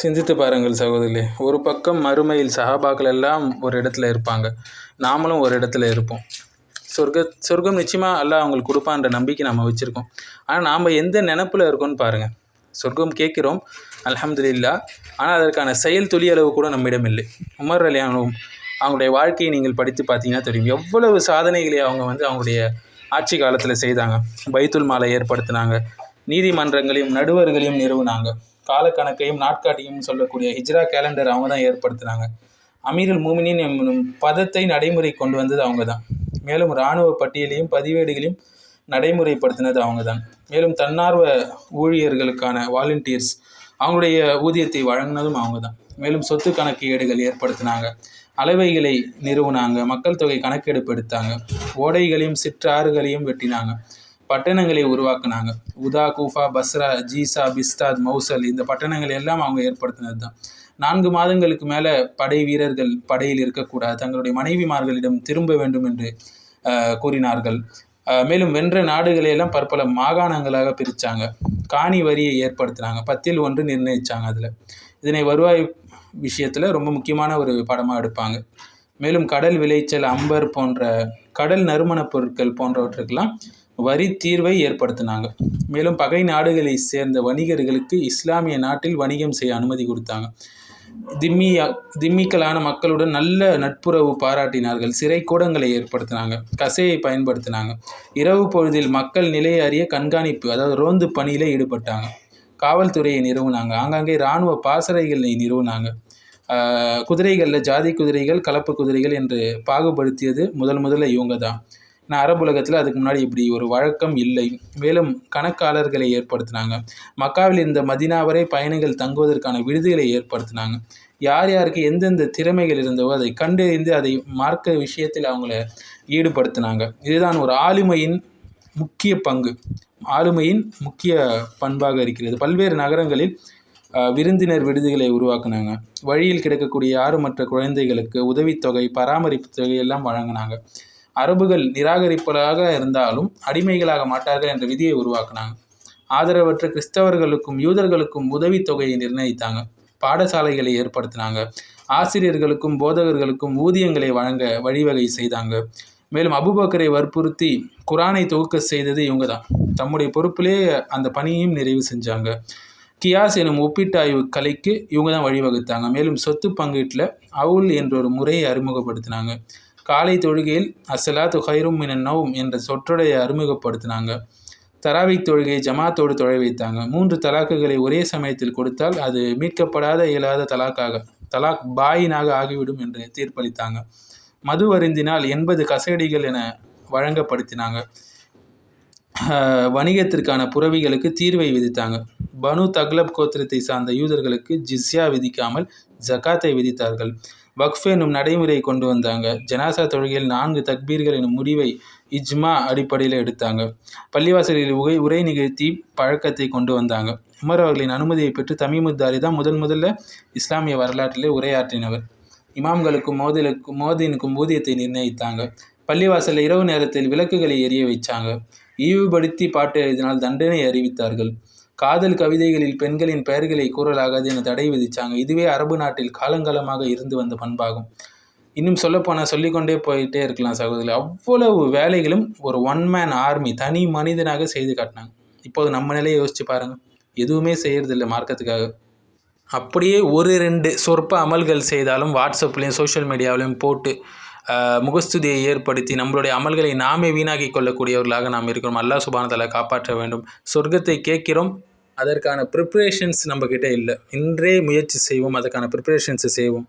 சிந்தித்து பாருங்கள் சகோதரி ஒரு பக்கம் மறுமையில் சஹாபாக்கள் எல்லாம் ஒரு இடத்துல இருப்பாங்க. நாமளும் ஒரு இடத்துல இருப்போம். சொர்க்க சொர்க்கம் நிச்சயமாக அல்லாஹ் அவங்களுக்கு கொடுப்பான்ற நம்பிக்கை நம்ம வச்சுருக்கோம். ஆனால் நாம் எந்த நினப்பில் இருக்கோம்னு பாருங்கள் சொர்க்கம் கேட்குறோம் அல்ஹம்துலில்லா. ஆனால் அதற்கான செயல் துளி கூட நம்மிடம் இல்லை. உமர் அலியானும் அவங்களுடைய வாழ்க்கையை நீங்கள் படித்து பார்த்தீங்கன்னா தெரியும். எவ்வளவு சாதனைகளை அவங்க வந்து அவங்களுடைய ஆட்சி காலத்தில் செய்தாங்க. பைத்துல் மாலை ஏற்படுத்தினாங்க. நீதிமன்றங்களையும் நடுவர்களையும் நிறுவினாங்க. காலக்கணக்கையும் நாட்காட்டியும் சொல்லக்கூடிய ஹிஜ்ரா கேலண்டர் அவங்க தான் ஏற்படுத்தினாங்க. அமீருல் மூமினின் என்னும் பதத்தை நடைமுறை கொண்டு வந்தது அவங்க தான். மேலும் இராணுவ பட்டியலையும் பதிவேடுகளையும் நடைமுறைப்படுத்தினது அவங்க தான். மேலும் தன்னார்வ ஊழியர்களுக்கான வாலண்டியர்ஸ் அவங்களுடைய ஊதியத்தை வழங்கினதும் அவங்க தான். மேலும் சொத்து கணக்கீடுகள் ஏற்படுத்தினாங்க. அளவைகளை நிறுவினாங்க. மக்கள் தொகை கணக்கெடுப்பு எடுத்தாங்க. ஓடைகளையும் சிற்றாறுகளையும் வெட்டினாங்க. பட்டணங்களை உருவாக்குனாங்க. உதா கூஃபா பஸ்ரா ஜீசா பிஸ்தாத் மௌசல் இந்த பட்டணங்கள் எல்லாம் அவங்க ஏற்படுத்தினது தான் நான்கு மாதங்களுக்கு மேலே படை வீரர்கள் படையில் இருக்கக்கூடாது. தங்களுடைய மனைவிமார்களிடம் திரும்ப வேண்டும் என்று கூறினார்கள். மேலும் வென்ற நாடுகளையெல்லாம் பற்பல மாகாணங்களாக பிரித்தாங்க காணி வரியை ஏற்படுத்தினாங்க. பத்தில் ஒன்று நிர்ணயிச்சாங்க அதில். இதனை வருவாய் விஷயத்தில் ரொம்ப முக்கியமான ஒரு படமாக எடுப்பாங்க. மேலும் கடல் விளைச்சல் அம்பர் போன்ற கடல் நறுமணப் பொருட்கள் போன்றவற்றுக்கெல்லாம் வரி தீர்வை ஏற்படுத்தினாங்க. மேலும் பகை நாடுகளை சேர்ந்த வணிகர்களுக்கு இஸ்லாமிய நாட்டில் வணிகம் செய்ய அனுமதி கொடுத்தாங்க. திம்மி திம்மிக்கலான மக்களுடன் நல்ல நட்புறவு பாராட்டினார்கள். சிறை கூடங்களை ஏற்படுத்தினாங்க. கசையை பயன்படுத்தினாங்க. இரவு பொழுதில் மக்கள் நிலையை அறிய கண்காணிப்பு அதாவது ரோந்து பணியில் ஈடுபட்டாங்க. காவல்துறையை நிறுவினாங்க. ஆங்காங்கே இராணுவ பாசறைகளை நிறுவினாங்க. குதிரைகளில் ஜாதி குதிரைகள் கலப்பு குதிரைகள் என்று பாகுபடுத்தியது முதல் முதல்ல இவங்க தான் நான் அரபுலகத்தில் அதுக்கு முன்னாடி இப்படி ஒரு வழக்கம் இல்லை. மேலும் கணக்காளர்களை ஏற்படுத்தினாங்க. மக்காவில் இருந்த மதினா வரை பயணிகள் தங்குவதற்கான விடுதிகளை ஏற்படுத்தினாங்க. யார் யாருக்கு எந்தெந்த திறமைகள் இருந்தவோ அதை கண்டறிந்து அதை மார்க்க விஷயத்தில் அவங்கள ஈடுபடுத்தினாங்க. இதுதான் ஒரு ஆளுமையின் முக்கிய பங்கு. ஆளுமையின் முக்கிய பண்பாக இருக்கிறது. பல்வேறு நகரங்களில் விருந்தினர் விடுதிகளை உருவாக்குனாங்க. வழியில் கிடக்கக்கூடிய யாருமற்ற குழந்தைகளுக்கு உதவித்தொகை பராமரிப்பு தொகை எல்லாம் வழங்கினாங்க. அரபுகள் நிராகரிப்பதாக இருந்தாலும் அடிமைகளாக மாட்டார்கள் என்ற விதியை உருவாக்குனாங்க. ஆதரவற்ற கிறிஸ்தவர்களுக்கும் யூதர்களுக்கும் உதவித்தொகையை நிர்ணயித்தாங்க. பாடசாலைகளை ஏற்படுத்தினாங்க. ஆசிரியர்களுக்கும் போதகர்களுக்கும் ஊதியங்களை வழங்க வழிவகை செய்தாங்க. மேலும் அபுபக்கரை வற்புறுத்தி குரானை தொகுக்க செய்தது இவங்க தான் தம்முடைய பொறுப்பிலே அந்த பணியையும் நிறைவு செஞ்சாங்க. கியாஸ் எனும் ஒப்பீட்டாய்வு கலைக்கு இவங்க தான் வழிவகுத்தாங்க. மேலும் சொத்து பங்கீட்டில் அவுல் என்ற ஒரு முறையை அறிமுகப்படுத்தினாங்க. காலை தொழுகையில் அசலாத்து ஹைரும் மினன் நவும் என்ற சொற்றொடையை அறிமுகப்படுத்தினாங்க. தராவி தொழுகையை ஜமாத்தோடு தொழை வைத்தாங்க. மூன்று தலாக்குகளை ஒரே சமயத்தில் கொடுத்தால் அது மீட்கப்படாத இயலாத தலாக்காக தலாக் பாயினாக ஆகிவிடும் என்று தீர்ப்பளித்தாங்க. மது அருந்தினால் எண்பது கசடிகள் என வழங்கப்படுத்தினாங்க. ஆஹ் வணிகத்திற்கான புறவிகளுக்கு தீர்வை விதித்தாங்க. பனு தக்லப் கோத்திரத்தை சார்ந்த யூதர்களுக்கு ஜிஸ்யா விதிக்காமல் ஜகாத்தை விதித்தார்கள். வக்ஃப் எனும் நடைமுறையை கொண்டு வந்தாங்க. ஜனாசா தொழுகையில் நான்கு தக்பீர்கள் எனும் முடிவை இஜ்மா அடிப்படையில் எடுத்தாங்க. பள்ளிவாசலில் உரை உரை நிகழ்த்தி பழக்கத்தை கொண்டு வந்தாங்க. உமர் அவர்களின் அனுமதியை பெற்று தமிமுத்தாரி தான் முதன் முதல்ல இஸ்லாமிய வரலாற்றிலே உரையாற்றினவர். இமாம்களுக்கும் மோதலுக்கும் மோதினுக்கும் ஊதியத்தை நிர்ணயித்தாங்க. பள்ளிவாசலில் இரவு நேரத்தில் விளக்குகளை எரிய வைச்சாங்க. இழிவுபடுத்தி பாட்டு எழுதினால் தண்டனை அறிவித்தார்கள். காதல் கவிதைகளில் பெண்களின் பெயர்களை கூறலாகாது என தடை விதிச்சாங்க. இதுவே அரபு நாட்டில் காலங்காலமாக இருந்து வந்த பண்பாகும். இன்னும் சொல்லப்போனால் சொல்லிக்கொண்டே போயிட்டே இருக்கலாம் சகோதரி. அவ்வளவு வேலைகளும் ஒரு ஒன் மேன் ஆர்மி தனி மனிதனாக செய்து காட்டினாங்க. இப்போது நம்ம நிலையை யோசிச்சு பாருங்கள் எதுவுமே செய்கிறதில்ல மார்க்கத்துக்காக. அப்படியே ஒரு ரெண்டு சொற்ப அமல்கள் செய்தாலும் வாட்ஸ்அப்லேயும் சோஷியல் மீடியாவிலையும் போட்டு முகஸ்துதியை ஏற்படுத்தி நம்மளுடைய அமல்களை நாமே வீணாக்கி கொள்ளக்கூடியவர்களாக நாம் இருக்கிறோம். அல்லாஹ் சுபானதலை காப்பாற்ற வேண்டும். சொர்க்கத்தை கேட்கிறோம் அதற்கான ப்ரிப்ரேஷன்ஸ் நம்மக்கிட்ட இல்லை. இன்றே முயற்சி செய்வோம் அதற்கான ப்ரிப்ரேஷன்ஸை செய்வோம்.